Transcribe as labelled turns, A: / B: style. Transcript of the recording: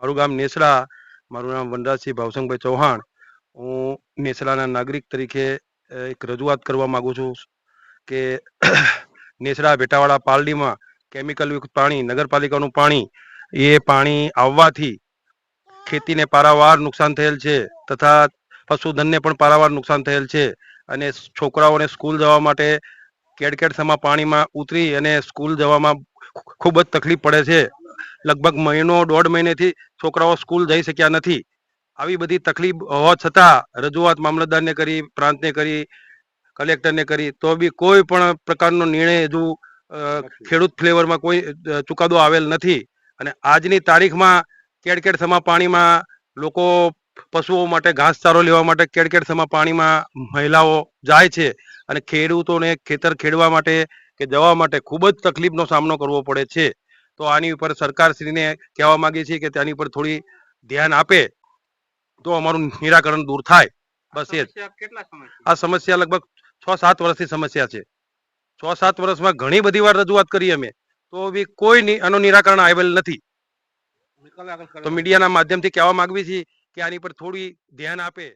A: મારું ગામ નેસડા, મારું નામ વનરાજસિંહ ભાવસંગભાઈ ચૌહાણ. હું નેસડાના નાગરિક તરીકે એક રજૂઆત કરવા માગું છું કે નેસડા ભેટાવાળા પાલડીમાં કેમિકલ યુક્ત પાણી, નગરપાલિકાનું પાણી, એ પાણી આવવાથી ખેતીને પારાવાર નુકસાન થયેલ છે તથા પશુધનને પણ પારાવાર નુકસાન થયેલ છે અને છોકરાઓને સ્કૂલ જવા માટે કેડકેડ સમા પાણીમાં ઉતરી અને સ્કૂલ જવામાં ખૂબ જ તકલીફ પડે છે. લગભગ મહિનો દોઢ મહિનેથી છોકરાઓ સ્કૂલ જઈ શક્યા નથી. આવી બધી તકલીફ હોવા છતાં રજૂઆત મામલતદારને કરી પ્રાંતને કરી કલેક્ટરને કરી તો બી કોઈ પણ પ્રકારનો નિર્ણય હજુ ખેડૂત ફ્લેવરમાં કોઈ ચુકાદો આવેલ નથી. અને આજની તારીખમાં કેડકેડ સમા પાણીમાં લોકો પશુઓ માટે ઘાસચારો લેવા માટે કેડકેડ સમા પાણીમાં મહિલાઓ જાય છે. અને ખેડૂતોને ખેતર ખેડવા માટે કે જવા માટે ખૂબ જ તકલીફનો સામનો કરવો પડે છે. તો આની ઉપર સરકારશ્રીને કહેવા માંગીએ છીએ કે તેની ઉપર થોડી ધ્યાન આપે તો અમારું નિરાકરણ દૂર થાય. બસ એ આ સમસ્યા લગભગ છ સાત વર્ષથી સમસ્યા છે. છ સાત વર્ષમાં ઘણી બધી વાર રજૂઆત કરી અમે. તો બી કોઈ આનો આનું નિરાકરણ આવેલ નથી. તો મીડિયાના માધ્યમથી કહેવા માંગવી છીએ કે આની પર થોડી ધ્યાન આપે.